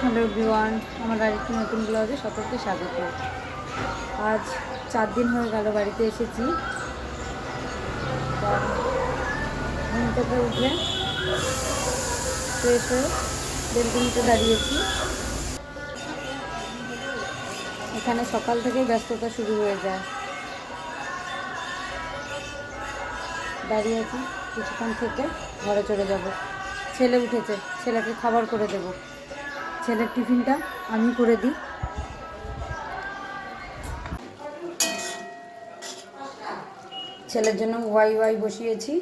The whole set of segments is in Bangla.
হ্যালো এভরিওয়ান, আমার বাড়িতে নতুন ব্লগে সকলকে স্বাগত। আজ চার দিন হয়ে গেল বাড়িতে এসেছি। ঘুম থেকে উঠে ফ্রেশ হয়ে বেলকুনিতে দাঁড়িয়েছি। এখানে সকাল থেকেই ব্যস্ততা শুরু হয়ে যায়। দাঁড়িয়ে আছি কিছুক্ষণ থেকে, ঘরে চলে যাব। ছেলে উঠেছে, ছেলেকে খাবার করে দেবো। ছেলের টিফিনটা আমি করে দিই। ছেলের জন্য ওয়াই ওয়াই বসিয়েছি।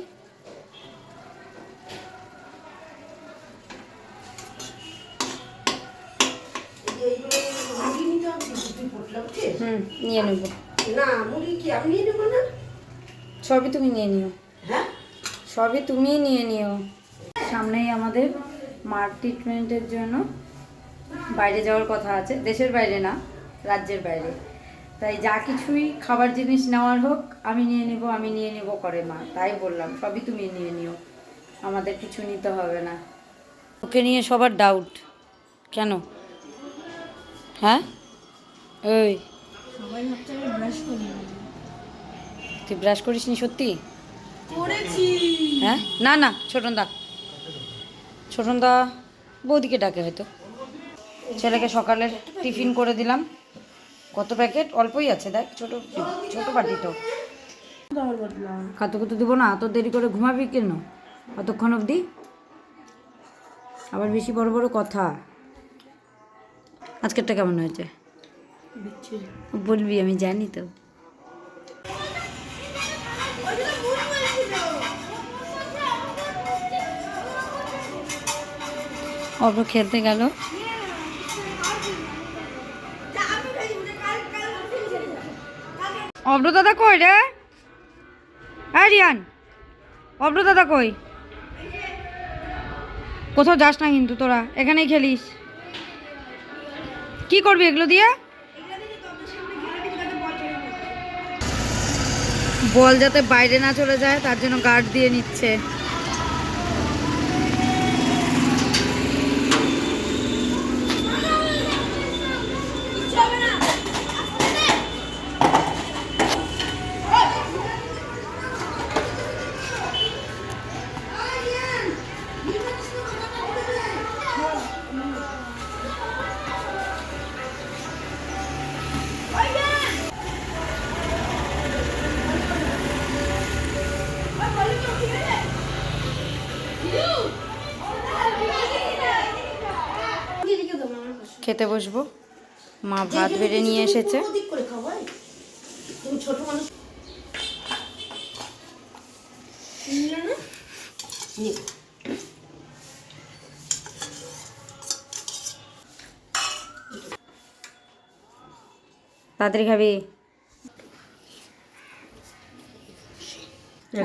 হুম নিয়ে নেব। না মুড়ি কি আমি নিয়ে নেব না? সবই তুমি নিয়ে নিও। হ্যাঁ? সবই তুমিই নিয়ে নিও। সামনেই আমাদের মার ট্রিটমেন্টের জন্য বাইরে যাওয়ার কথা আছে দেশের বাইরে না রাজ্যের বাইরে। তাই যা কিছুই খাবার জিনিস নেওয়ার হোক আমি নিয়ে নিব আমি নিয়ে নিব করে মা তাই বললাম সবই তুমি নিয়ে নিও। আমাদের কিছু নিতে হবে না। ওকে নিয়ে সবার ডাউট কেন? হ্যাঁ? ওই তুই ব্রাশ করিস নি সত্যি? করেছি। হ্যাঁ? না না ছোটন দা ছোটন দা বৌদিকে ডাকে হয়তো। ছেলেকে সকালের টিফিন করে দিলাম। কত প্যাকেট? অল্পই আছে, দেখ, ছোট ছোট বাটি তো খাতো কুতো দিব না অত দেরি করে ঘুমাবি কেন? অতক্ষণ অবধি? আবার বেশি বড় বড় কথা। আজকেরটা কেমন হয়েছে? বলবি, আমি জানি তো। অল্প খেলতে গেল। অব্র দাদা কই রে? হ্যাঁ রিয়ান অব্র দাদা কই? কোথাও যাস না কিন্তু তোরা, এখানেই খেলিস। কি করবি এগুলো দিয়ে? বল যাতে বাইরে না চলে যায়, তার জন্য গার্ড দিয়ে নিচ্ছে। খেতে বসবো। মা ভাত বেড়ে নিয়ে এসেছে। তাড়াতাড়ি খাবি।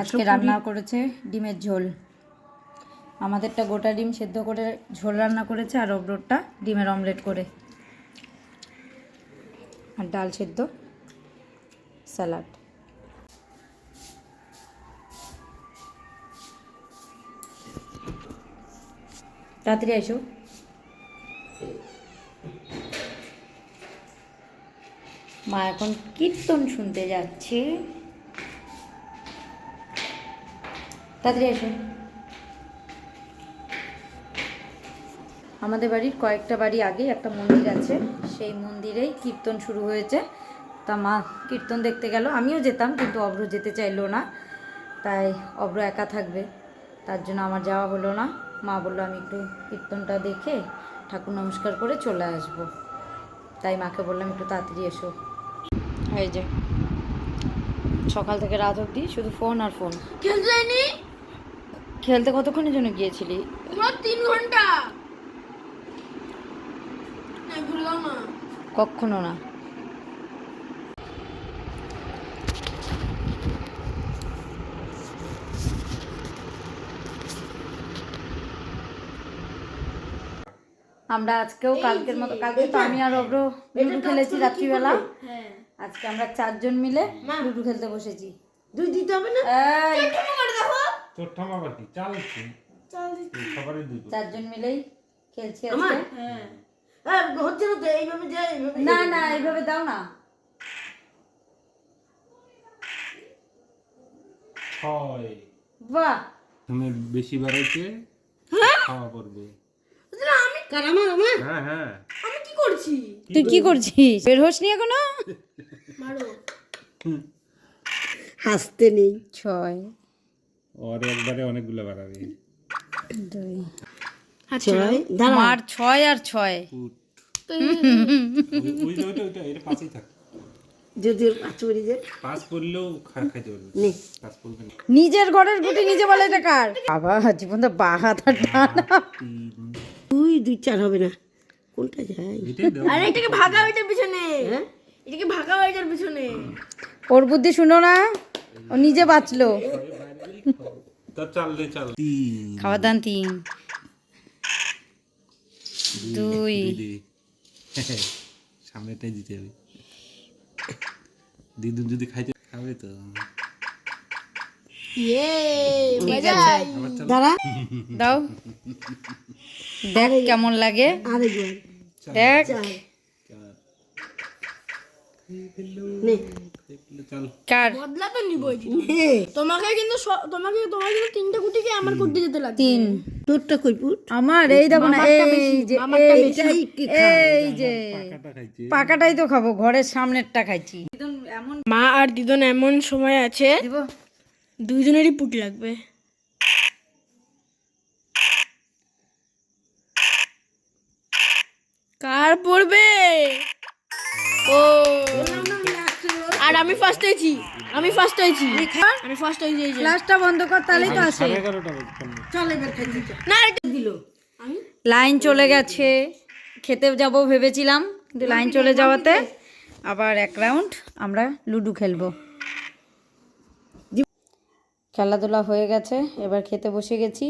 আজকে রান্না করেছে ডিমের ঝোল। আমাদেরটা গোটা ডিম সেদ্ধ করে ঝোল রান্না করেছে আর অব্রোরটা ডিমের অমলেট করে। আর ডাল সেদ্ধ, স্যালাড। তাড়াতাড়ি এসো। মা এখন কীর্তন শুনতে যাচ্ছে। তাড়াতাড়ি এসো। আমাদের বাড়ির কয়েকটা বাড়ি আগে একটা মন্দির আছে। সেই মন্দিরেই কীর্তন শুরু হয়েছে। তা মা কীর্তন দেখতে গেল। আমিও যেতাম কিন্তু অভ্র যেতে চাইলো না। তাই অভ্র একা থাকবে। তার জন্য আমার যাওয়া হলো না। মা বলল আমি একটু কীর্তনটা দেখে ঠাকুর নমস্কার করে চলে আসব। তাই মাকে বললাম একটু তাড়াতাড়ি এসো। এই যে সকাল থেকে রাত অবধি শুধু ফোন আর ফোন। খেলতে খেলতে কতক্ষণের জন্য গিয়েছিলি? তিন ঘণ্টা। কখনো না। আমরা আজকেও কালকের মতো কালকে তো আমি আর অব্র লুডু খেলেছি রাত্রিবেলা। হ্যাঁ। আজকে আমরা চারজন মিলে লুডু খেলতে বসেছি। দুই দিতে হবে না? চারজন মিলেই খেলছি আজকে। হ্যাঁ হ্যাঁ হচ্ছে না তো এইভাবে এইভাবে না না এইভাবে দাও না। ছয়। বাহ। তুমি বেশি বাড়াইছে খাওয়া পড়বে আমি কার আমার আমার? হ্যাঁ হ্যাঁ। আমি কি করছি? তুই কি করছিস? বের হোস নি এখনও? মারো। হাসতে নেই। ছয়। ওর একবারে অনেকগুলো বাড়াবে। দুই। ছয় মার ছয় আর ছয়। যদি পাঁচ পাঁচ খাইতে পারবে পাঁচ নিজের ঘরের গুটি নিজে বলে এটা কার? বাবা জীবন তো বা হাত আর দুই দুই চার হবে না। কোনটা যায়? আরে এটাকে ভাগা ওইটার পিছনে। এটাকে ভাগা ওইটার পিছনে। ওর বুদ্ধি শুনো না। ও নিজে বাঁচলো। খাওয়া দান তিন। দুই। সামনেটাই দিতে হবে দিদুন যদি খাইতে খাবে তো। ইয়ে দাও। দেখ কেমন লাগে। দেখ। তোমাকে কিন্তু তোমাকে তোমার কিন্তু তিনটা গুটিকে আমার করতে যেতে লাগবে। তিন। তোরটা কই? পুট আমার এই দেখো না এই যে এই যে পাকাটাই তো খাব ঘরের সামনেরটা খাইছি। মা আর দিদন এমন সময় আছে দিব। দুইজনেরই পুটি লাগবে। কার পড়বে? ও আর আমি ফার্স্ট হয়েছি। আমি ফার্স্ট হয়েছি। আমি ফার্স্ট হয়েছি এই ক্লাসটা বন্ধ কর তাহলেই তো আসে। চল না দিল। লাইন চলে গেছে। খেতে যাব ভেবেছিলাম কিন্তু লাইন চলে যাওয়াতে আবার এক রাউন্ড আমরা লুডু খেলব। খেলাধুলা হয়ে গেছে এবার খেতে বসে গেছি।